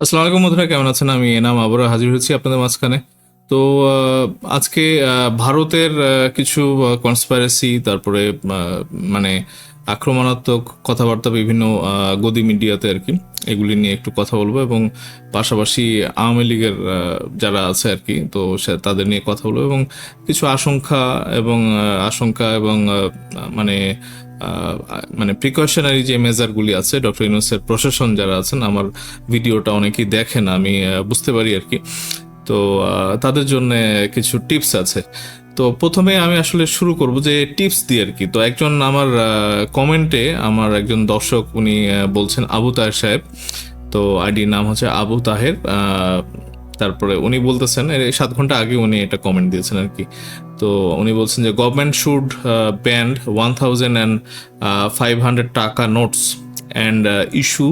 আসসালামু আলাইকুম বন্ধুরা, কেমন আছেন? আমি এনাম, আবারও হাজির হয়েছি আপনাদের মাঝখানে। তো আজকে ভারতের কিছু কনসপারেসি তারপরে মানে আক্রমণাত্মক কথাবার্তা বিভিন্ন গদি মিডিয়াতে আর কি, এগুলি নিয়ে একটু কথা বলব এবং পাশাপাশি আওয়ামী লীগের যারা আছে আর কি, তো সে- তাদের নিয়ে কথা বলব এবং কিছু আশঙ্কা এবং আশঙ্কা এবং মানে মানে প্রিকশনারি যে মেজারগুলি আছে ডক্টর ইউনুসের প্রশাসন যারা আছেন, আমার ভিডিওটা অনেকেই দেখেন, আমি বুঝতে পারি আর কি। তো তাদের জন্য কিছু টিপস আছে। তো প্রথমে আমি আসলে শুরু করব যে টিপস দিয়ে আর কি। তো একজন আমার কমেন্টে আমার একজন দর্শক, উনি বলছেন আবু তাহের সাহেব। তো আইডির নাম হচ্ছে আবু তাহের। তারপরে উনি বলতেছেন সাত ঘণ্টা আগে উনি এটা কমেন্ট দিয়েছেন আর কি। তো উনি বলছেন যে government should banned one thousand and five hundred taka notes and issue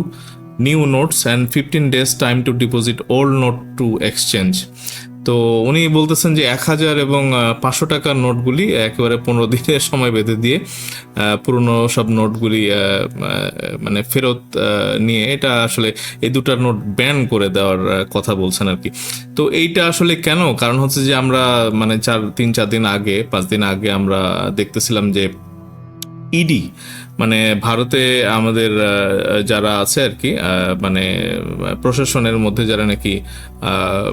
new notes and fifteen days time to deposit old note to exchange তো উনি বলতেছেন যে এক হাজার এবং পাঁচশো টাকার নোটগুলি একেবারে পনেরো দিনের সময় বেঁধে দিয়ে পুরনো সব নোটগুলি মানে ফেরত নিয়ে এটা আসলে এই দুটার নোট ব্যান করে দেওয়ার কথা বলছেন আর কি। তো এইটা আসলে কেন? কারণ হচ্ছে যে আমরা মানে চার, তিন, চার দিন আগে, পাঁচ দিন আগে আমরা দেখতেছিলাম যে ইডি মানে ভারতে আমাদের যারা আছে আর কি মানে প্রশাসনের মধ্যে যারা নাকি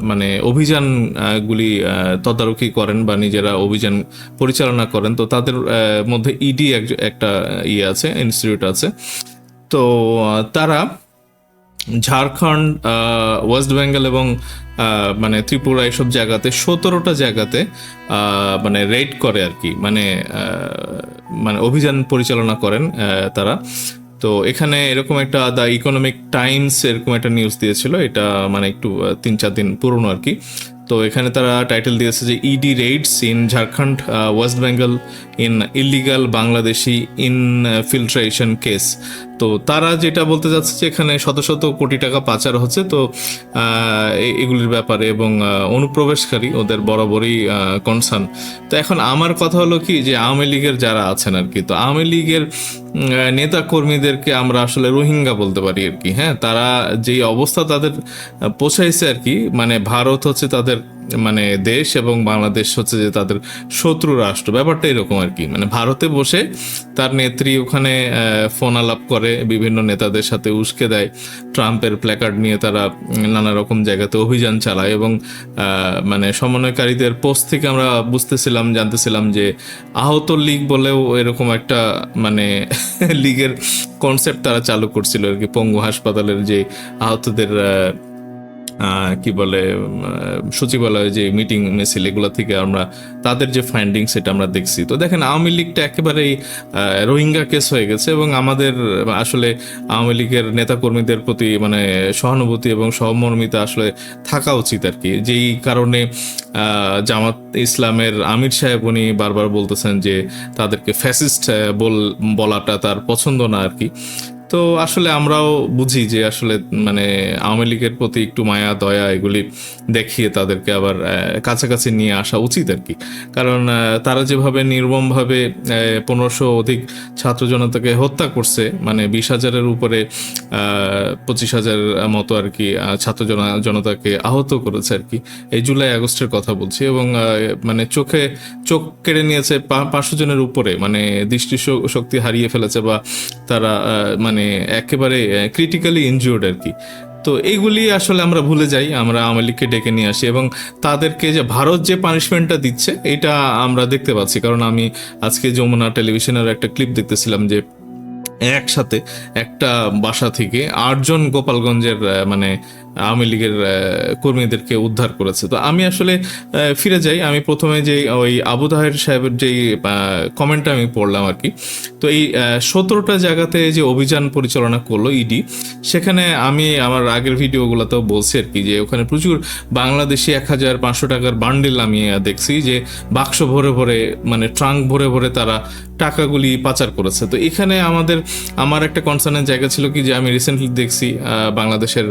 মানে অভিযান আহ, গুলি আহ, তদারকি করেন বা নিজেরা অভিযান পরিচালনা করেন তো তাদের মধ্যে ইডি একটা ইয়ে আছে ইনস্টিটিউট আছে। তো তারা ঝাড়খণ্ড ওয়েস্ট বেঙ্গল এবং মানে ত্রিপুরা এসব জায়গাতে সতেরোটা জায়গাতে মানে রেড করে আর কি। মানে মানে অভিযান পরিচালনা করেন তারা। তো এখানে এরকম একটা দ্য ইকোনমিক টাইমস এরকম একটা নিউজ দিয়েছিল। এটা মানে একটু তিন চার দিন পুরনো আর কি। তো এখানে তারা টাইটেল দিয়েছে যে ED raids in Jharkhand West Bengal in illegal Bangladeshi infiltration case তো তারা যেটা বলতে যাচ্ছে যে এখানে শত শত কোটি টাকা পাচার হচ্ছে তো এগুলির ব্যাপারে এবং অনুপ্রবেশকারী ওদের বরাবরই কনসার্ন তো এখন আমার কথা হলো কি যে আওয়ামী লীগের যারা আছেন আর কি তো আওয়ামী লীগের নেতা কর্মীদেরকে আমরা আসলে রোহিঙ্গা বলতে পারি আর কি হ্যাঁ? তারা যেই অবস্থা তাদের আহ, পৌঁছাইছে আর কি মানে ভারত হচ্ছে তাদের মানে দেশ এবং বাংলাদেশ হচ্ছে যে তাদের শত্রু রাষ্ট্র। ব্যাপারটা এরকম আর কি। মানে ভারতে বসে তার নেত্রী ওখানে ফোন আলাপ করে বিভিন্ন নেতাদের সাথে উস্কে দেয়। ট্রাম্পের প্ল্যাকার্ড নিয়ে তারা নানা রকম জায়গাতে অভিযান চালায় এবং মানে সমন্বয়কারীদের পোস্ট থেকে আমরা বুঝতেছিলাম জানতেছিলাম যে আহত লীগ বলেও এরকম একটা মানে লীগের কনসেপ্ট তারা চালু করছিল আর কি। পঙ্গু হাসপাতালের যে আহতদের আহ, আহ, কি বলে সচিবালয়ে যে মিটিং মিছিল এগুলো থেকে আমরা তাদের যে ফাইন্ডিং সেটা আমরা দেখছি। তো দেখেন, আওয়ামী লীগটা একেবারেই রোহিঙ্গা কেস হয়ে গেছে এবং আমাদের, আসলে আওয়ামী লীগের নেতাকর্মীদের প্রতি মানে সহানুভূতি এবং সহমর্মিতা আসলে থাকা উচিত আর কি। যেই কারণে জামাত ইসলামের আমির সাহেব উনি বারবার বলতেছেন যে তাদেরকে ফ্যাসিস্ট বল, বলাটা তার পছন্দ না আর কি। তো আসলে আমরাও বুঝি যে আসলে মানে আওয়ামী লীগের প্রতি একটু মায়া দয়া এগুলি দেখিয়ে তাদেরকে আবার কাছাকাছি নিয়ে আসা উচিত আর কি। কারণ তারা যেভাবে নির্মমভাবে পনেরোশো অধিক ছাত্র জনতাকে হত্যা করছে মানে বিশ হাজারের উপরে পঁচিশ হাজার মতো আর কি ছাত্র জন- জনতাকে আহত করেছে আর কি। এই জুলাই আগস্টের কথা বলছি এবং মানে চোখে চোখ কেড়ে নিয়েছে পাঁচশো জনের উপরে মানে দৃষ্টি শক্তি হারিয়ে ফেলেছে বা তারা আহ, মানে একেবারে ক্রিটিক্যালি ইনজিওর্ড আর কি। তো এইগুলি আসলে আমরা ভুলে যাই, আমরা আওয়ামী লীগকে ডেকে নিয়ে আসি এবং তাদেরকে যে ভারত যে পানিশমেন্টটা দিচ্ছে, এটা আমরা দেখতে পাচ্ছি। কারণ আমি আজকে যমুনা টেলিভিশনের একটা ক্লিপ দেখতেছিলাম যে একসাথে একটা বাসা থেকে আটজন গোপালগঞ্জের মানে আওয়ামী লীগের কর্মীদেরকে উদ্ধার করেছে। তো আমি আসলে ফিরে যাই। আমি প্রথমে যে ওই আবু তাহের সাহেবের যেই কমেন্টটা আমি পড়লাম আর কি। তো এই সতেরোটা জায়গাতে যে অভিযান পরিচালনা করল ইডি সেখানে আমি আমার আগের ভিডিওগুলোতেও বলছি আর কি যে ওখানে প্রচুর বাংলাদেশি এক হাজার পাঁচশো টাকার বান্ডিল আমি দেখছি যে বাক্স ভরে ভরে মানে ট্রাঙ্ক ভরে ভরে তারা টাকাগুলি পাচার করেছে। তো এখানে আমাদের, আমার একটা কনসার্নের জায়গা ছিল কি যে আমি রিসেন্টলি দেখছি বাংলাদেশের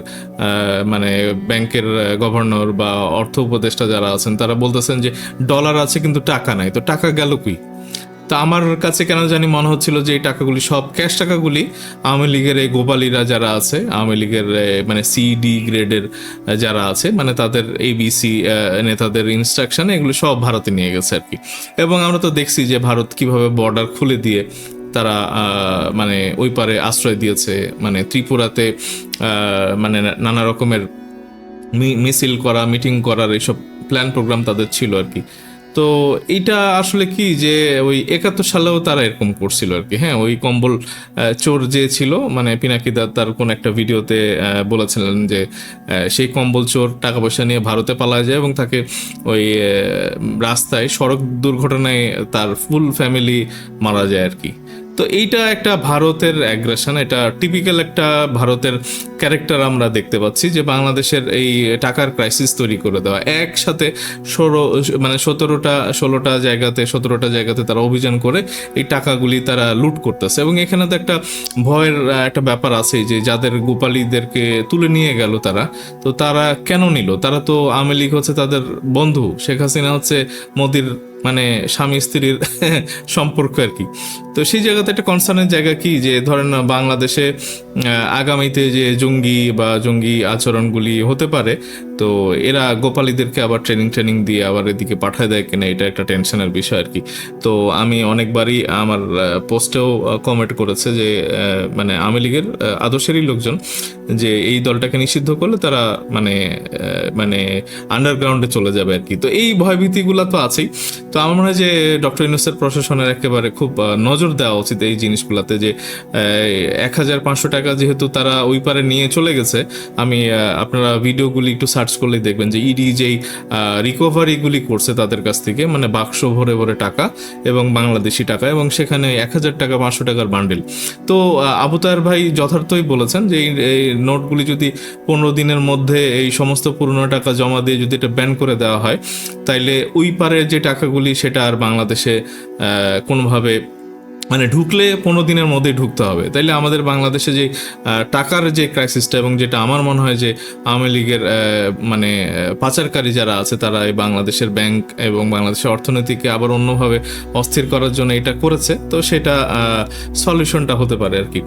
মানে ব্যাংকের গভর্নর বা অর্থ উপদেষ্টা যারা আছেন, তারা বলতেছেন যে ডলার আছে কিন্তু টাকা নাই। তো টাকা গেল কি তা আমার কাছে কেন জানি মনে হচ্ছিল যে এই টাকাগুলি সব ক্যাশ টাকাগুলি আওয়ামী লীগের এই গোপালীরা যারা আছে, আওয়ামী লীগের মানে সি ডি গ্রেডের যারা আছে মানে তাদের এবিসি নেতাদের ইনস্ট্রাকশনে এগুলো সব ভারতে নিয়ে গেছে আর কি। এবং আমরা তো দেখছি যে ভারত কীভাবে বর্ডার খুলে দিয়ে তারা মানে ওই পারে আশ্রয় দিয়েছে মানে ত্রিপুরাতে মানে নানা রকমের মিছিল করা, মিটিং করার এইসব প্ল্যান প্রোগ্রাম তাদের ছিল আর কি। তো এইটা আসলে কি যে ওই একাত্তর সালেও তারা এরকম করছিল আর কি। হ্যাঁ ওই কম্বল চোর যে ছিল মানে পিনাকিদা তার কোন একটা ভিডিওতে বলেছিলেন যে সেই কম্বল চোর টাকা পয়সা নিয়ে ভারতে পালায় যায় এবং তাকে ওই রাস্তায় সড়ক দুর্ঘটনায় তার ফুল ফ্যামিলি মারা যায় আর কি। তো এইটা একটা ভারতের অ্যাগ্রেশন এটা টিপিক্যাল একটা ভারতের ক্যারেক্টার আমরা দেখতে পাচ্ছি যে বাংলাদেশের এই টাকার ক্রাইসিস তৈরি করে দেওয়া। একসাথে ষোলো মানে সতেরোটা, ষোলোটা জায়গাতে, সতেরোটা জায়গাতে তারা অভিযান করে এই টাকাগুলি তারা লুট করতেছে। এবং এখানে তো একটা ভয়ের, একটা ব্যাপার আছে যে যাদের গোপালীদেরকে তুলে নিয়ে গেল তারা, তো তারা কেন নিল? তারা তো আওয়ামী লীগ হচ্ছে তাদের বন্ধু। শেখ হাসিনা হচ্ছে মোদির মানে স্বামী স্ত্রীর সম্পর্ক আর কি। তো সেই জায়গাতে একটা কনসার্নের জায়গা কি? যে ধরেন বাংলাদেশে আগামীতে যে জঙ্গি বা জঙ্গি আচরণগুলি হতে পারে, তো এরা গোপালীদেরকে আবার ট্রেনিং ট্রেনিং দিয়ে আবার এদিকে পাঠায় দেয় কিনা এটা একটা টেনশনের বিষয় আর কি। তো আমি অনেকবারই আমার পোস্টেও কমেন্ট করেছে যে মানে আওয়ামী লীগের আদর্শেরই লোকজন যে এই দলটাকে নিষিদ্ধ করলে তারা মানে মানে আন্ডারগ্রাউন্ডে চলে যাবে আর কি। তো এই ভয়ভীতিগুলো তো আছেই। তো আমার মনে হয় যে ডক্টর ইউনুসের প্রশাসনের একেবারে খুব নজর দেওয়া উচিত এই জিনিসগুলোতে যে এক হাজার পাঁচশো টাকা যেহেতু তারা ওই পারে নিয়ে চলে গেছে আমি আপনারা ভিডিওগুলি একটু সার্চ করলেই দেখবেন যে ইডি যেই রিকভারিগুলি করছে তাদের কাছ থেকে মানে বাক্স ভরে ভরে টাকা এবং বাংলাদেশি টাকা এবং সেখানে এক হাজার টাকা পাঁচশো টাকার বান্ডেল তো আহ, আবু তাহের ভাই যথার্থই বলেছেন যে এই- নোটগুলি যদি পনেরো দিনের মধ্যে এই সমস্ত পুরনো টাকা জমা দিয়ে যদি এটা ব্যান করে দেওয়া হয় তাইলে ওই পারের যে টাকাগুলি সেটা আর বাংলাদেশে কোনোভাবে মানে ঢুকলে পনেরো দিনের মধ্যেই ঢুকতে হবে। তাইলে আমাদের বাংলাদেশে যে টাকার যে ক্রাইসিসটা এবং যেটা আমার মনে হয় যে, আওয়ামী লীগের মানে পাচারকারী যারা আছে, তারা এই বাংলাদেশের ব্যাংক এবং বাংলাদেশের অর্থনীতিকে আবার অন্যভাবে অস্থির করার জন্য এটা করেছে। তো সেটা সলিউশনটা হতে পারে আর কি।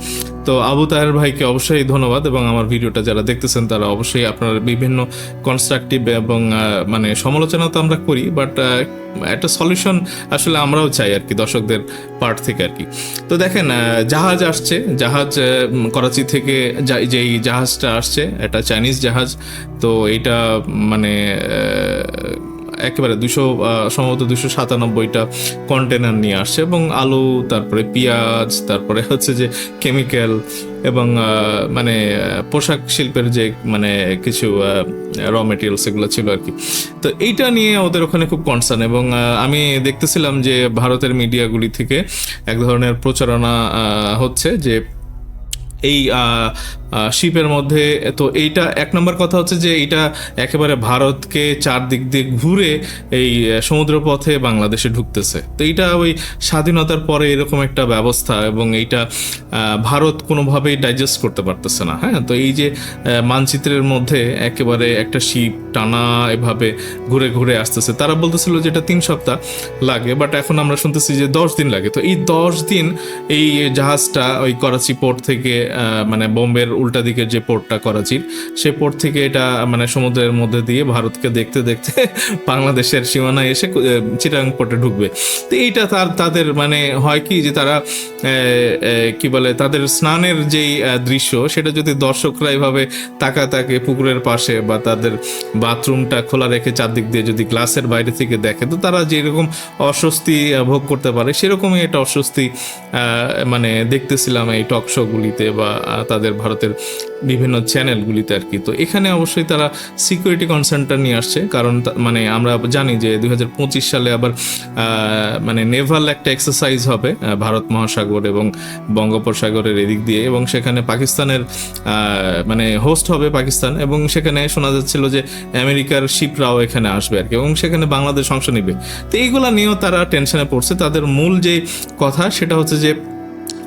তো আবু তাহের ভাইকে অবশ্যই ধন্যবাদ এবং আমার ভিডিওটা যারা দেখতেছেন, তারা অবশ্যই আপনার বিভিন্ন কনস্ট্রাকটিভ এবং মানে সমালোচনা তো আমরা করি বাট একটা সলিউশন আসলে আমরাও চাই আর কি, দর্শকদের পার্ট থেকে আর কি। তো দেখেন জাহাজ আসছে, জাহাজ করাচি থেকে যেই জাহাজটা আসছে এটা চাইনিজ জাহাজ, তো এটা মানে একেবারে দুশো সম্ভবত দুশো সাতানব্বইটা কন্টেনার নিয়ে আসছে এবং আলু, তারপরে পেঁয়াজ, তারপরে হচ্ছে যে কেমিক্যাল এবং মানে পোশাক শিল্পের যে মানে কিছু র মেটেরিয়ালস এগুলো ছিল আর কি। তো এইটা নিয়ে ওদের ওখানে খুব কনসার্ন এবং আমি দেখতেছিলাম যে ভারতের মিডিয়াগুলি থেকে এক ধরনের প্রচারণা হচ্ছে যে এই শিপের মধ্যে। তো এইটা এক নম্বর কথা হচ্ছে যে এইটা একেবারে ভারতকে চারদিক দিয়ে ঘুরে এই সমুদ্রপথে বাংলাদেশে ঢুকতেছে। তো এইটা ওই স্বাধীনতার পরে এরকম একটা ব্যবস্থা এবং এইটা ভারত কোনোভাবেই ডাইজেস্ট করতে পারতেছে না হ্যাঁ? তো এই যে মানচিত্রের মধ্যে একেবারে একটা শিপ টানা এভাবে ঘুরে ঘুরে আসতেছে। তারা বলতেছিল যে এটা তিন সপ্তাহ লাগে বাট এখন আমরা শুনতেছি যে দশ দিন লাগে। তো এই দশ দিন এই জাহাজটা ওই করাচি পোর্ট থেকে মানে বোম্বের উল্টা দিকের যে পোর্টটা করাচির সেই পোর্ট থেকে এটা মানে সমুদ্রের মধ্যে দিয়ে ভারতকে দেখতে দেখতে বাংলাদেশের সীমানায় এসে চিটাগাং পোর্টে ঢুকবে। তো এইটা তার, তাদের মানে হয় কি যে তারা কি বলে, তাদের স্নানের যেই দৃশ্য, সেটা যদি দর্শকরা এভাবে তাকা তাকে পুকুরের পাশে বা তাদের বাথরুমটা খোলা রেখে চারদিক দিয়ে যদি গ্লাসের বাইরে থেকে দেখে, তো তারা যেরকম অস্বস্তি ভোগ করতে পারে, সেরকমই এটা অস্বস্তি মানে দেখতেছিলাম এই টক শোগুলিতে বা তাদের ভারতের বিভিন্ন চ্যানেলগুলিতে আর কি। তো এখানে অবশ্যই তারা সিকিউরিটি কনসার্নটা নিয়ে আসছে, কারণ মানে আমরা জানি যে দুই হাজার পঁচিশ সালে আবার মানে নেভাল একটা এক্সারসাইজ হবে ভারত মহাসাগর এবং বঙ্গোপসাগরের এদিক দিয়ে এবং সেখানে পাকিস্তানের মানে হোস্ট হবে পাকিস্তান এবং সেখানে শোনা যাচ্ছিল যে আমেরিকার শিপরাও এখানে আসবে আর কি এবং সেখানে বাংলাদেশ অংশ নেবে। তো এইগুলা নিয়েও তারা টেনশনে পড়ছে। তাদের মূল যে কথা সেটা হচ্ছে যে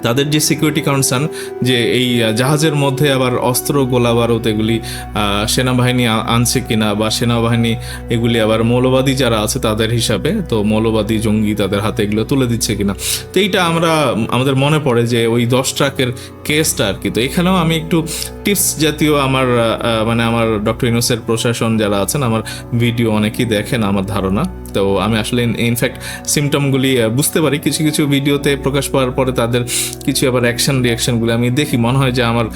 তাদের যে সিকিউরিটি কনসার্ন যে এই জাহাজের মধ্যে আবার অস্ত্র গোলা বারুদ এগুলি সেনাবাহিনী আনছে কিনা বা সেনাবাহিনী এগুলি আবার মৌলবাদী যারা আছে তাদের হিসাবে, তো মৌলবাদী জঙ্গি তাদের হাতে এগুলো তুলে দিচ্ছে কিনা। তো এইটা আমরা, আমাদের মনে পড়ে যে ওই দশ ট্রাকের কেসটা আর কি। তো এখানেও আমি একটু টিপস জাতীয় আমার মানে আমার ডক্টর ইউনুসের প্রশাসন যারা আছেন, আমার ভিডিও অনেকেই দেখেন, আমার ধারণা। তো আমি আসলে ইনফ্যাক্ট সিমটমগুলি বুঝতে পারি। কিছু কিছু ভিডিওতে প্রকাশ পাওয়ার পরে তাদের কিছু আবার অ্যাকশন রিয়াকশনগুলি আমি দেখি। মনে হয় যে আমার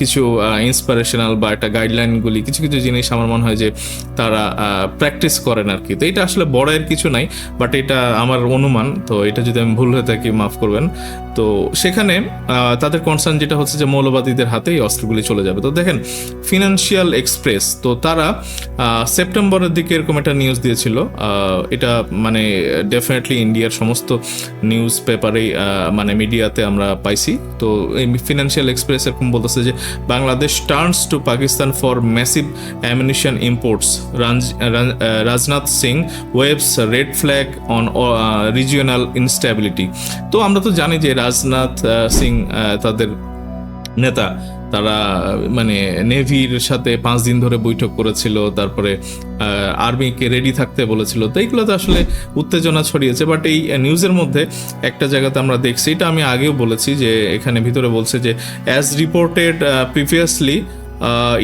কিছু ইন্সপিরেশনাল বা একটা গাইডলাইনগুলি কিছু কিছু জিনিস আমার মনে হয় যে তারা প্র্যাকটিস করেন আর কি তো এটা আসলে বড় এর কিছু নাই বাট এটা আমার অনুমান। তো এটা যদি আমি ভুল হয়ে থাকি, মাফ করবেন। তো সেখানে তাদের কনসার্ন যেটা হচ্ছে যে মৌলবাদীদের হাতেই অস্ত্রগুলি চলে যাবে। তো দেখেন ফিনান্সিয়াল এক্সপ্রেস তো তারা সেপ্টেম্বরের দিকে এরকম একটা নিউজ দিয়েছিল এটা মানে ডেফিনেটলি ইন্ডিয়ার সমস্ত নিউজ পেপারেই মানে মিডিয়াতে আমরা পাইছি। তো এই ফিনান্সিয়াল এক্সপ্রেস এরকম বলতেছে যে, Bangladesh turns to Pakistan for massive ammunition imports Rajnath Singh waves red flag on regional instability তো আমরা তো জানি যে রাজনাথ সিং তাদের নেতা তারা মানে নেভির সাথে পাঁচ দিন ধরে বৈঠক করেছিল, তারপরে আর্মিকে রেডি থাকতে বলেছিল। তো এইগুলো তো আসলে উত্তেজনা ছড়িয়েছে বাট এই নিউজের মধ্যে একটা জায়গাতে আমরা দেখছি, এটা আমি আগেও বলেছি যে, এখানে ভিতরে বলছে যে as reported previously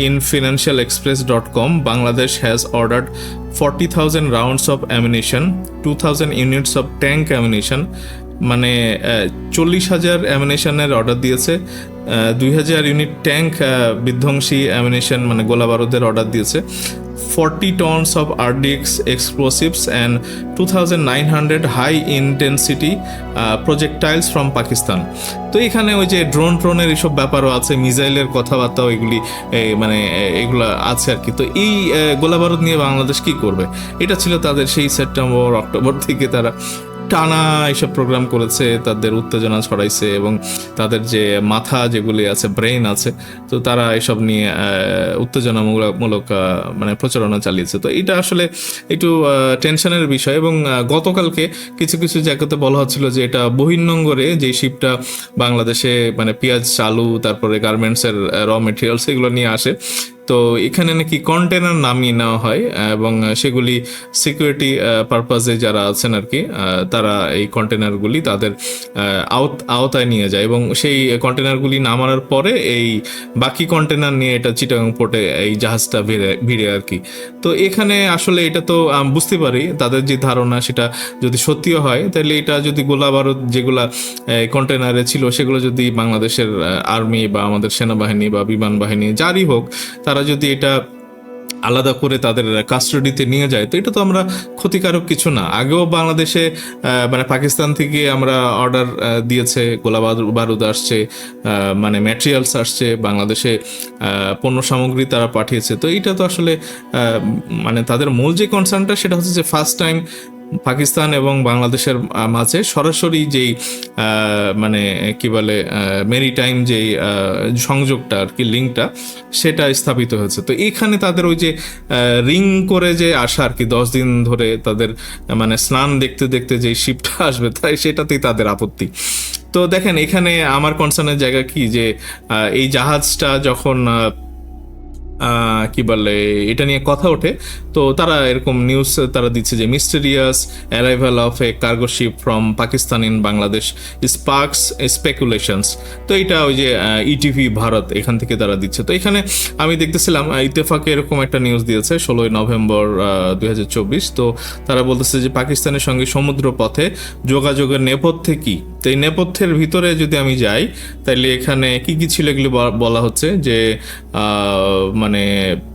in Financial Express dot com Bangladesh has ordered forty thousand rounds of ammunition to মানে চল্লিশ হাজার অ্যামিনেশনের অর্ডার দিয়েছে দুই হাজার ইউনিট ট্যাঙ্ক বিধ্বংসী অ্যামিনেশন মানে গোলা বারুদের অর্ডার দিয়েছে forty tons of RDX explosives and two thousand nine hundred high intensity projectiles from Pakistan তো এখানে ওই যে ড্রোন ট্রোনের এইসব ব্যাপারও আছে, মিসাইলের কথাবার্তাও এগুলি মানে এগুলো আছে আর কি। তো এই গোলাবারুদ নিয়ে বাংলাদেশ কি করবে? এটা ছিল তাদের সেই সেপ্টেম্বর অক্টোবর থেকে তারা টানা এইসব প্রোগ্রাম করেছে, তাদের উত্তেজনা ছড়াইছে এবং তাদের যে মাথা যেগুলি আছে ব্রেইন আছে, তো তারা এসব নিয়ে উত্তেজনামূলক মানে প্রচারণা চালিয়েছে। তো এটা আসলে একটু টেনশনের বিষয় এবং গতকালকে কিছু কিছু জায়গাতে বলা হচ্ছিল যে এটা বহির্নঙ্গরে যে শিপটা বাংলাদেশে মানে পেঁয়াজ চালু তারপরে গার্মেন্টসের র মেটেরিয়ালস এগুলো নিয়ে আসে তো এখানে নাকি কন্টেনার নামিয়ে নেওয়া হয়, এবং সেগুলি সিকিউরিটি পারপাজে যারা আছেন আর কি তারা এই কন্টেনারগুলি তাদের আওতায় নিয়ে যায়। এবং সেই কন্টেনারগুলি নামানোর পরে এই বাকি কন্টেনার নিয়ে এটা চিটাগাং পোর্টে এই জাহাজটা ভিড়ে ভিড়ে আর কি তো এখানে আসলে এটা তো বুঝতে পারি, তাদের যে ধারণা সেটা যদি সত্যিও হয়, তাহলে এটা যদি গোলা বারুদ যেগুলা কন্টেনারে ছিল, সেগুলো যদি বাংলাদেশের আর্মি বা আমাদের সেনাবাহিনী বা বিমান বাহিনী, যারই হোক, তারা যদি এটা আলাদা করে তাদের কাস্টডিতে নিয়ে যায়, তো এটা তো আমরা ক্ষতিকারক কিছু না। আগেও বাংলাদেশে মানে পাকিস্তান থেকে আমরা অর্ডার দিয়েছে, গোলা বারুদ আসছে মানে ম্যাটেরিয়ালস আসছে, বাংলাদেশে পণ্য সামগ্রী তারা পাঠিয়েছে। তো এটা তো আসলে মানে তাদের মূল যে কনসার্নটা সেটা হচ্ছে যে ফার্স্ট টাইম পাকিস্তান এবং বাংলাদেশের মাঝে সরাসরি যেই মানে কি বলে মেরি টাইম যেই সংযোগটা আর কি লিঙ্কটা সেটা স্থাপিত হয়েছে। তো এখানে তাদের ওই যে রিং করে যে আসা আর কি, দশ দিন ধরে তাদের মানে স্নান দেখতে দেখতে যে শিপটা আসবে, তাই সেটাতেই তাদের আপত্তি। তো দেখেন, এখানে আমার কনসার্নের জায়গা কি? যে এই জাহাজটা যখন কি বলে এটা নিয়ে কথা ওঠে। তো তারা এরকম নিউজ তারা দিচ্ছে যে mysterious arrival of a cargo ship from Pakistan in Bangladesh sparks speculations তো এটা ওই যে ইটিভি ভারত এখান থেকে তারা দিচ্ছে। তো এখানে আমি দেখতেছিলাম আহ, ইত্তেফাকে এরকম একটা নিউজ দিয়েছে ষোলোই নভেম্বর দুই হাজার চব্বিশ। তো তারা বলতেছে যে পাকিস্তানের সঙ্গে সমুদ্র পথে যোগাযোগের নেপথ্যে কি? তো এই নেপথ্যের ভিতরে যদি আমি যাই তাহলে এখানে কি কি ছিল এগুলো বলা হচ্ছে যে মানে উম, রা-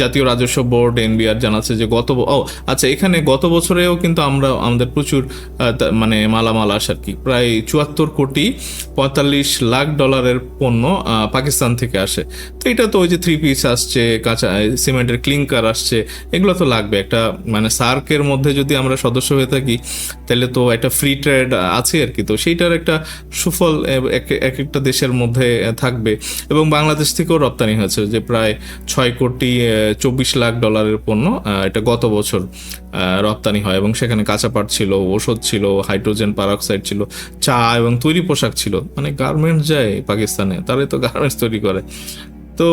জাতীয় রাজস্ব বোর্ড, এনবিআর জানাচ্ছে যে গত ও আচ্ছা এখানে গত বছরেও কিন্তু আমরা, আমাদের প্রচুর মানে মালামাল আসে আর কি। প্রায় চুয়াত্তর কোটি পঁয়তাল্লিশ লাখ ডলারের পণ্য পাকিস্তান থেকে আসে। তো এটা তো ওই যে থ্রি পিস আসছে, কাঁচা সিমেন্টের ক্লিংকার আসছে, এগুলো তো লাগবে। একটা মানে সার্কের মধ্যে যদি আমরা সদস্য হয়ে থাকি, তাহলে তো একটা ফ্রি ট্রেড আছে আর কি। তো সেইটার একটা সুফল এক একটা দেশের মধ্যে থাকবে। এবং বাংলাদেশ থেকেও রপ্তানি হয়েছে যে প্রায় ছয় কোটি কোটি চব্বিশ লাখ ডলারের পণ্য এটা গত বছর রপ্তানি হয় এবং সেখানে কাঁচা পাট ছিল ওষুধ ছিল, হাইড্রোজেন পারঅক্সাইড ছিল, চা এবং তৈরি পোশাক ছিল। মানে গার্মেন্টস যায় পাকিস্তানে তারাই তো গার্মেন্টস তৈরি করে। তো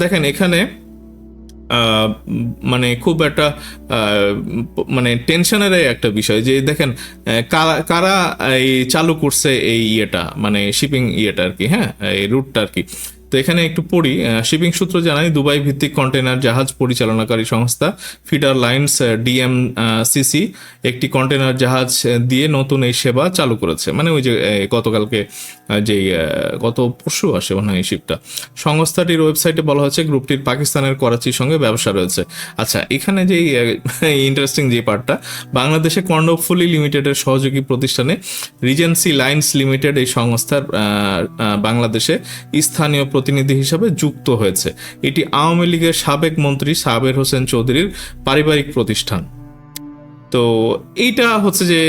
দেখেন এখানে মানে খুব একটা মানে টেনশনের একটা বিষয় যে দেখেন কারা এই চালু করছে এই ইয়েটা মানে শিপিং ইয়েটা আর কি হ্যাঁ এই রুটটা আর কি। তো এখানে একটু পড়ি শিপিং সূত্র জানায় দুবাই ভিত্তিক কন্টেনার জাহাজ পরিচালনাকারী সংস্থা ফিডার লাইন্স ডিএম সিসি একটি কন্টেনার জাহাজ দিয়ে নতুন এই সেবা চালু করেছে। মানে ওই যে গতকালকে যেই গত পরশু আসে মনে হয় শিপটা সংস্থাটির ওয়েবসাইটে বলা হয়েছে, গ্রুপটির পাকিস্তানের করাচির সঙ্গে ব্যবসা রয়েছে। আচ্ছা এখানে যে ইন্টারেস্টিং যে পার্টটা বাংলাদেশে কর্ণফুলি লিমিটেডের সহযোগী প্রতিষ্ঠানে রিজেন্সি লাইন্স লিমিটেড এই সংস্থার বাংলাদেশে স্থানীয় প্রতিনিধি হিসাবে যুক্ত হয়েছে। এটি আওয়ামী লীগের সাবেক মন্ত্রী সাবের হোসেন চৌধুরীর পারিবারিক প্রতিষ্ঠান। তো এইটা হচ্ছে যে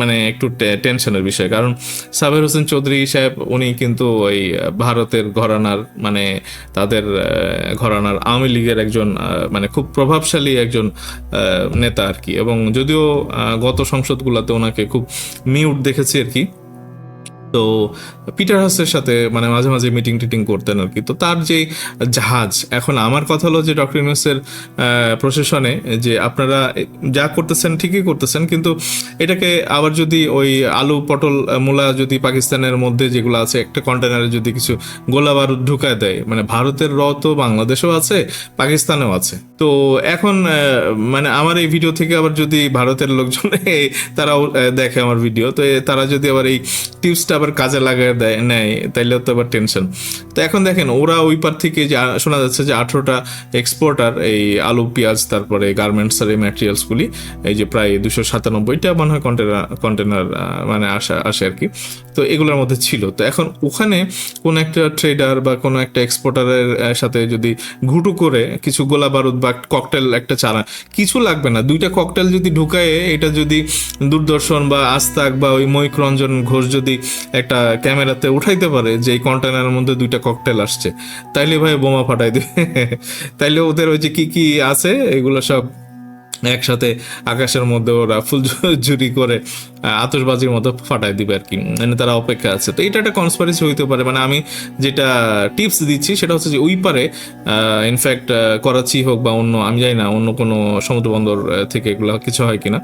মানে একটু টেনশনের বিষয়। কারণ সাবের হোসেন চৌধুরী সাহেব, উনি কিন্তু ওই ভারতের ঘরানার মানে তাদের ঘরানার আওয়ামী লীগের একজন মানে খুব প্রভাবশালী একজন নেতা আর কি। এবং যদিও গত সংসদগুলোতে ওনাকে খুব মিউট দেখেছি আর কি। তো পিটার হাসের সাথে মানে মাঝে মাঝে মিটিং টিটিং করতেন আর কি। তো তার যে জাহাজ, এখন আমার কথা হলো যে ডক্টর ইউনুসের প্রশাসনে যে আপনারা যা করতেছেন ঠিকই করতেছেন, কিন্তু এটাকে আবার যদি ওই আলু পটল মূলা যদি পাকিস্তানের মধ্যে যেগুলো আছে, একটা কন্টেনারে যদি কিছু গোলা ঢুকায় দেয় মানে ভারতের র তো বাংলাদেশেও আছে, পাকিস্তানেও আছে। তো এখন মানে আমার এই ভিডিও থেকে আবার যদি ভারতের লোকজন তারাও দেখে আমার ভিডিও তো তারা যদি আবার এই টিপসটা আবার কাজে লাগায় দেয়, নেয়, তাইলে তো আবার টেনশন তো এখন দেখেন, ওরা ওই পার থেকে যে শোনা যাচ্ছে যে আঠেরোটা এক্সপোর্টার এই আলু, পেঁয়াজ, তারপরে গার্মেন্টস এর এই ম্যাটেরিয়ালসগুলি এই যে প্রায় দুশো সাতানব্বইটা মনে হয় কন্টেনার কন্টেনার মানে আসা, আসে আর কি। তো এগুলোর মধ্যে ছিল। তো এখন ওখানে কোনো একটা ট্রেডার বা কোনো একটা এক্সপোর্টারের সাথে যদি ঘুটু করে কিছু গোলা বারুদ বা ককটেল একটা চালা কিছু লাগবে না। দুইটা ককটেল যদি ঢুকায়, এটা যদি দূরদর্শন বা আস্তাক বা ওই মৈক রঞ্জন ঘোষ যদি একটা ক্যামেরাতে উঠাইতে পারে যে এই কন্টেনারের মধ্যে দুইটা ককটেল আসছে। তাইলে ভাই বোমা ফাটাই দেবে তাইলে ওদের ওই যে কি কি আছে, এগুলো সব একসাথে আকাশের মধ্যে ওরা ফুল ঝুরি করে আহ, আতশবাজির মতো ফাটাই দিবে আর কি। মানে তারা অপেক্ষা আছে। তো এটা একটা কনসপারেসি হইতে পারে। মানে আমি যেটা টিপস দিচ্ছি সেটা হচ্ছে যে ওই পারে ইনফ্যাক্ট করাচি হোক বা অন্য আমি জানি না অন্য কোনো সমুদ্র বন্দর থেকে এগুলো কিছু হয় কিনা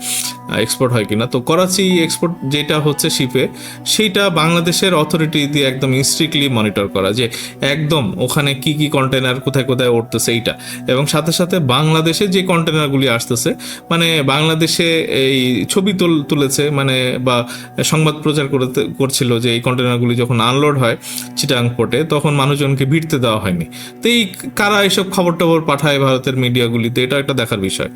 এক্সপোর্ট হয় কিনা। তো করাচি এক্সপোর্ট যেটা হচ্ছে শিপে সেইটা বাংলাদেশের অথরিটি দিয়ে একদম স্ট্রিক্টলি মনিটর করা যে একদম ওখানে কি কি কন্টেনার কোথায় কোথায় উঠতেছে এইটা। এবং সাথে সাথে বাংলাদেশে যে কন্টেনারগুলি আসতেছে মানে বাংলাদেশে এই ছবি তুল, তুলেছে মানে বা সংবাদ প্রচার করছিল যে এই কন্টেনারগুলি যখন আনলোড হয় চিটাং পোর্টে, তখন মানুষজনকে ভিড়তে দেওয়া হয়নি। তো এই কারা এসব খবর টবর পাঠায় ভারতের মিডিয়াগুলিতে, এটা একটা দেখার বিষয়।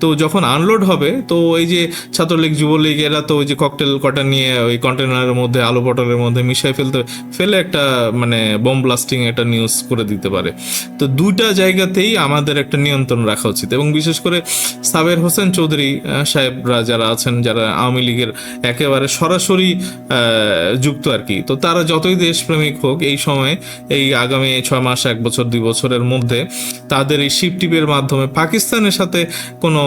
তো যখন আনলোড হবে, তো এই যে ছাত্রলীগ, যুবলীগ, এরা তো ওই যে ককটেল কটা নিয়ে ওই কন্টেনারের মধ্যে, আলু পটলের মধ্যে মিশাই ফেলতে, ফেলে একটা মানে বোম ব্লাস্টিং একটা নিউজ করে দিতে পারে। তো দুইটা জায়গাতেই আমাদের একটা নিয়ন্ত্রণ রাখা উচিত। এবং বিশেষ করে সাবের হোসেন চৌধুরী সাহেবরা যারা আছেন, যারা আওয়ামী লীগের একেবারে সরাসরি যুক্ত আর কি। তো তারা যতই দেশপ্রেমিক হোক, এই সময়, এই আগামী ছয় মাস, এক বছর, দুই বছরের মধ্যে তাদের এই শিপ টিপের মাধ্যমে পাকিস্তানের সাথে কোনো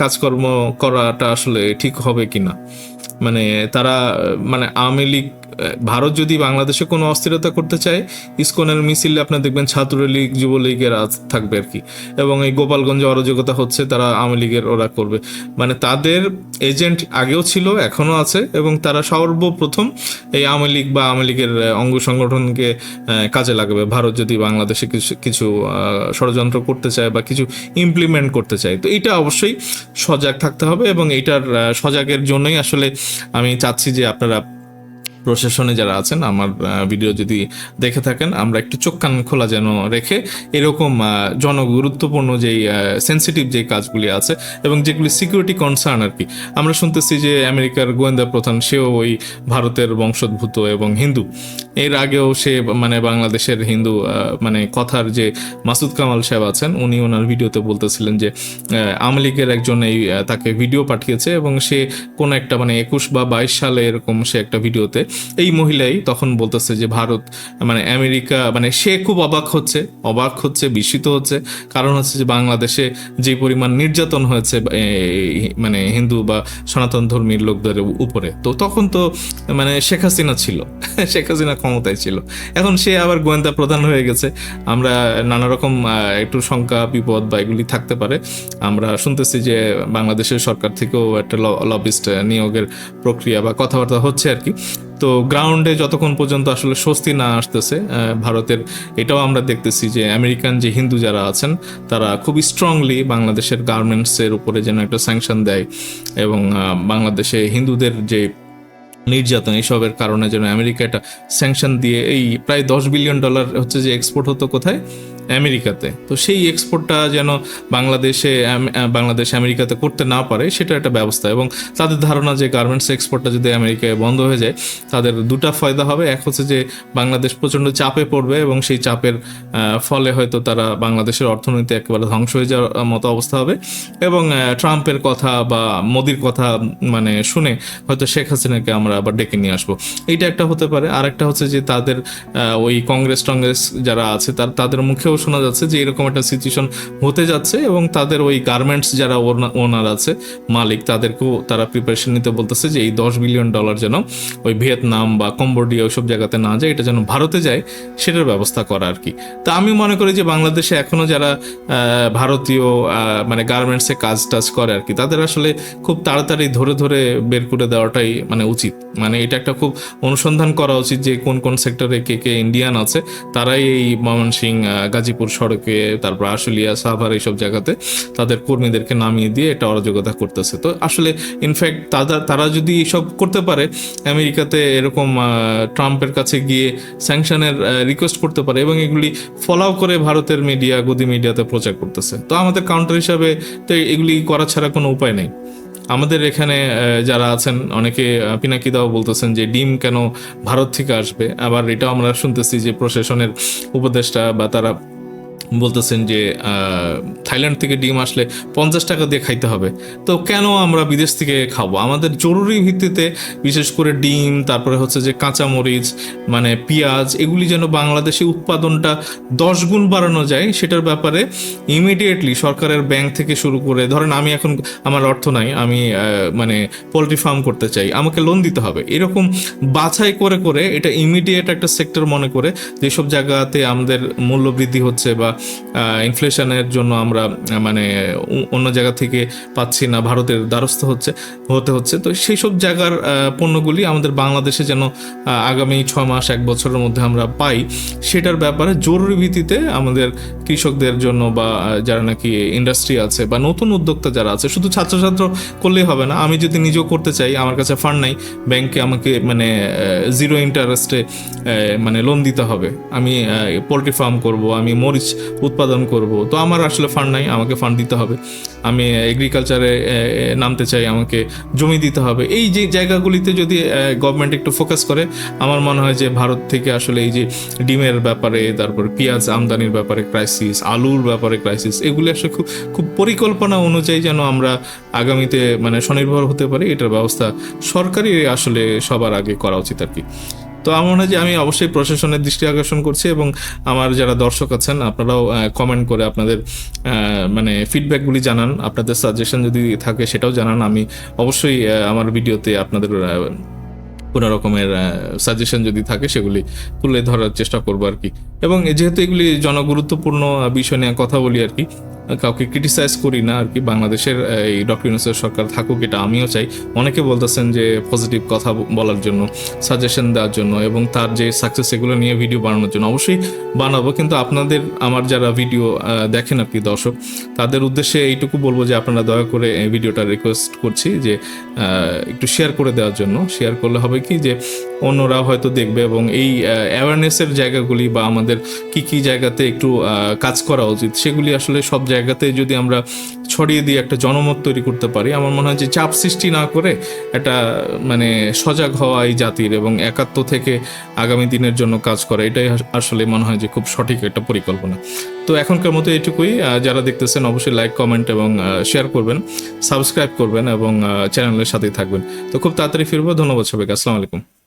কাজকর্ম করাটা আসলে ঠিক হবে কিনা। মানে তারা মানে আওয়ামী লীগ, ভারত যদি বাংলাদেশে কোনো অস্থিরতা করতে চায়, ইসকনের মিছিল আপনার দেখবেন ছাত্রলীগ, যুবলীগের থাকবে আর কি। এবং এই গোপালগঞ্জে অরাজকতা হচ্ছে, তারা আওয়ামী লীগের ওরা করবে। মানে তাদের এজেন্ট আগেও ছিল, এখনও আছে, এবং তারা সর্বপ্রথম এই আওয়ামী লীগ বা আওয়ামী লীগের অঙ্গ সংগঠনকে কাজে লাগাবে। ভারত যদি বাংলাদেশে কিছু কিছু ষড়যন্ত্র করতে চায় বা কিছু ইমপ্লিমেন্ট করতে চায়। তো এটা অবশ্যই সজাগ থাকতে হবে এবং এইটার সজাগের জন্যই আসলে আমি চাচ্ছি যে আপনারা প্রশাসনে যারা আছেন, আমার ভিডিও যদি দেখে থাকেন, আমরা একটু চোখ কান খোলা যেন রেখে এরকম জনগুরুত্বপূর্ণ যেই সেন্সিটিভ যে কাজগুলি আছে এবং যেগুলি সিকিউরিটি কনসার্ন আর কি, আমরা শুনতেছি যে আমেরিকার গোয়েন্দা প্রধান, সেও ওই ভারতের বংশোদ্ভূত এবং হিন্দু। এর আগেও সে মানে বাংলাদেশের হিন্দু মানে কথার যে মাসুদ কামাল সাহেব আছেন, উনি ওনার ভিডিওতে বলতেছিলেন যে আওয়ামী লীগের একজন এই তাকে ভিডিও পাঠিয়েছে এবং সে কোন একটা মানে একুশ বা বাইশ সালে এরকম সে একটা ভিডিওতে, এই মহিলাই তখন বলতেছে যে, ভারত মানে আমেরিকা মানে সে খুব অবাক হচ্ছে অবাক হচ্ছে, বিস্মিত হচ্ছে। কারণ হচ্ছে যে, বাংলাদেশে যে পরিমাণ নির্যাতন হয়েছে মানে হিন্দু বা সনাতন ধর্মীর লোকদের উপরে। তো তখন তো মানে শেখ হাসিনা ছিল। শেখ হাসিনা ক্ষমতায় ছিল। এখন সে আবার গোয়েন্দা প্রধান হয়ে গেছে। আমরা নানা রকম একটু শঙ্কা, বিপদ বা এগুলি থাকতে পারে। আমরা শুনতেছি যে বাংলাদেশের সরকার থেকেও একটা লবিস্ট নিয়োগের প্রক্রিয়া বা কথাবার্তা হচ্ছে আর কি। তো গ্রাউন্ডে যতক্ষণ পর্যন্ত আসলে স্বস্তি না আসতেছে ভারতের, এটাও আমরা দেখতেছি যে আমেরিকান যে হিন্দু যারা আছেন, তারা খুবই স্ট্রংলি বাংলাদেশের গার্মেন্টসের উপরে যেন একটা স্যাংশন দেয় এবং বাংলাদেশে হিন্দুদের যে নির্যাতন, এইসবের কারণে যেন আমেরিকা একটা স্যাংশন দিয়ে এই প্রায় দশ বিলিয়ন ডলার হচ্ছে যে এক্সপোর্ট হতো কোথায়? আমেরিকাতে। তো সেই এক্সপোর্টটা যেন বাংলাদেশে বাংলাদেশ আমেরিকাতে করতে না পারে, সেটা একটা ব্যবস্থা। এবং তাদের ধারণা যে গার্মেন্টস এক্সপোর্টটা যদি আমেরিকায় বন্ধ হয়ে যায়, তাদের দুটা ফায়দা হবে। এক হচ্ছে যে, বাংলাদেশ প্রচণ্ড চাপে পড়বে এবং সেই চাপের ফলে হয়তো তারা বাংলাদেশের অর্থনীতি একেবারে ধ্বংস হয়ে যাওয়ার মতো অবস্থা হবে। এবং ট্রাম্পের কথা বা মোদির কথা মানে শুনে হয়তো শেখ হাসিনাকে আমরা আবার ডেকে নিয়ে আসব। এইটা একটা হতে পারে। আর একটা হচ্ছে যে, তাদের ওই কংগ্রেস টংগ্রেস যারা আছে, তার, তাদের মুখেও শোনা যাচ্ছে যে এরকম একটা সিচুয়েশন হতে যাচ্ছে এবং তাদের ওই গার্মেন্টস যারা ওনার আছে মালিক তাদেরকেও তারা প্রিপারেশন নিতে বলতেছে যে এই দশ বিলিয়ন ডলার যেন ওই ভিয়েতনাম বা কম্বোডিয়া ওইসব জায়গাতে না যায় এটা যেন ভারতে যায় সেটার ব্যবস্থা করা আর কি। তা আমি মনে করি যে বাংলাদেশে এখনও যারা ভারতীয় মানে গার্মেন্টসে কাজ টাজ করে আর কি তাদের আসলে খুব তাড়াতাড়ি ধরে ধরে বের করে দেওয়াটাই মানে উচিত। মানে এটা একটা খুব অনুসন্ধান করা উচিত যে কোন কোন সেক্টরে কে কে ইন্ডিয়ান আছে তারাই এই ময়মনসিং আহ, গাজীপুর সড়কে তারপর আশুলিয়া সাভার এইসব জায়গাতে তাদের কর্মীদেরকে নামিয়ে দিয়ে এটা অরাজকতা করতেছে। তো আসলে ইনফ্যাক্ট তারা তারা যদি এসব করতে পারে আমেরিকাতে এরকম ট্রাম্পের কাছে গিয়ে স্যাংশনের রিকোয়েস্ট করতে পারে এবং এগুলি ফলাও করে ভারতের মিডিয়া গদি মিডিয়াতে প্রচার করতেছে। তো আমাদের কাউন্টার হিসাবে তো এগুলি করা ছাড়া কোনো উপায় নেই। আমাদের এখানে যারা আছেন অনেকে আহ, পিনাকি দাও বলতেছেন যে ডিম কেন ভারত থেকে আসবে? আবার এটাও আমরা শুনতেছি যে প্রশাসনের উপদেষ্টা বা তারা বলতেছেন যে থাইল্যান্ড থেকে ডিম আসলে পঞ্চাশ টাকা দিয়ে খাইতে হবে। তো কেন আমরা বিদেশ থেকে খাব? আমাদের জরুরি ভিত্তিতে বিশেষ করে ডিম, তারপরে হচ্ছে যে কাঁচামরিচ মানে পেঁয়াজ, এগুলি যেন বাংলাদেশে উৎপাদনটা দশ গুণ বাড়ানো যায়, সেটার ব্যাপারে ইমিডিয়েটলি সরকারের ব্যাংক থেকে শুরু করে, ধরেন আমি এখন আমার অর্থ নাই, আমি মানে পোলট্রি ফার্ম করতে চাই, আমাকে লোন দিতে হবে। এরকম বাছাই করে করে এটা ইমিডিয়েট একটা সেক্টর মনে করে, যেসব জায়গাতে আমাদের মূল্য বৃদ্ধি হচ্ছে বা ইনফ্লেশনের জন্য আমরা মানে অন্য জায়গা থেকে পাচ্ছি না, ভারতের দ্বারস্থ হচ্ছে, হতে হচ্ছে। তো সেই সব জায়গার পণ্যগুলি আমাদের বাংলাদেশে যেন আগামী ছয় মাস, এক বছরের মধ্যে আমরা পাই, সেটার ব্যাপারে জরুরি ভিত্তিতে আমাদের কৃষকদের জন্য বা যারা নাকি ইন্ডাস্ট্রি আছে বা নতুন উদ্যোক্তা যারা আছে, শুধু ছাত্রছাত্র করলেই হবে না, আমি যদি নিজেও করতে চাই, আমার কাছে ফান্ড নাই ব্যাংকে আমাকে মানে জিরো ইন্টারেস্টে মানে লোন দিতে হবে। আমি পোলট্রি ফার্ম করব, আমি মরিচ উৎপাদন করব। তো আমার আসলে ফান্ড নাই, আমাকে ফান্ড দিতে হবে। আমি এগ্রিকালচারে নামতে চাই, আমাকে জমি দিতে হবে। এই যে জায়গাগুলিতে যদি গভর্নমেন্ট একটু ফোকাস করে, আমার মনে হয় যে ভারত থেকে আসলে এই যে ডিমের ব্যাপারে, তারপর পেঁয়াজ আমদানির ব্যাপারে ক্রাইসিস আলুর ব্যাপারে ক্রাইসিস এগুলি আসলে খুব খুব পরিকল্পনা অনুযায়ী যেন আমরা আগামীতে মানে স্বনির্ভর হতে পারি, এটার ব্যবস্থা সরকারই আসলে সবার আগে করা উচিত আর কি। তো আমার মনে হয় যে আমি অবশ্যই প্রশাসনের দৃষ্টি আকর্ষণ করছি এবং আমার যারা দর্শক আছেন, আপনারাও কমেন্ট করে আপনাদের মানে ফিডব্যাকগুলি জানান। আপনাদের সাজেশন যদি থাকে সেটাও জানান। আমি অবশ্যই আমার ভিডিওতে আপনাদের কোনো রকমের সাজেশন যদি থাকে সেগুলি তুলে ধরার চেষ্টা করব আর কি। এবং যেহেতু এগুলি জনগুরুত্বপূর্ণ বিষয় নিয়ে কথা বলি আর কি কাউকে ক্রিটিসাইজ করি না আর কি, বাংলাদেশের এই ডক্টর ইউনুসের সরকার থাকুক, এটা আমিও চাই। অনেকে বলতেছেন যে পজিটিভ কথা বলার জন্য সাজেশন দেওয়ার জন্য এবং তার যে সাকসেস এগুলো নিয়ে ভিডিও বানানোর জন্য অবশ্যই বানাবো। কিন্তু আপনাদের, আমার যারা ভিডিও দেখেন আর কি দর্শক, তাদের উদ্দেশ্যে এইটুকু বলব যে আপনারা দয়া করে ভিডিওটা রিকোয়েস্ট করছি যে একটু শেয়ার করে দেওয়ার জন্য। শেয়ার করলে হবে কি যে অন্যরা হয়তো দেখবে এবং এই অ্যাওয়ারনেসের জায়গাগুলি বা আমাদের কি কি জায়গাতে একটু কাজ করা উচিত, সেগুলি আসলে সব জায়গাতে যদি আমরা ছড়িয়ে দিয়ে একটা জনমত তৈরি করতে পারি, আমার মনে হয় যে চাপ সৃষ্টি না করে একটা মানে সজাগ হওয়া এই জাতির এবং একাত্ম থেকে আগামী দিনের জন্য কাজ করা, এটাই আসলে মনে হয় যে খুব সঠিক একটা পরিকল্পনা। তো এখনকার মতো এটুকুই যারা দেখতেছেন অবশ্যই লাইক কমেন্ট এবং শেয়ার করবেন সাবস্ক্রাইব করবেন এবং চ্যানেলের সাথেই থাকবেন। তো খুব তাড়াতাড়ি ফিরবো, ধন্যবাদ সবাইকে, আসসালামু আলাইকুম।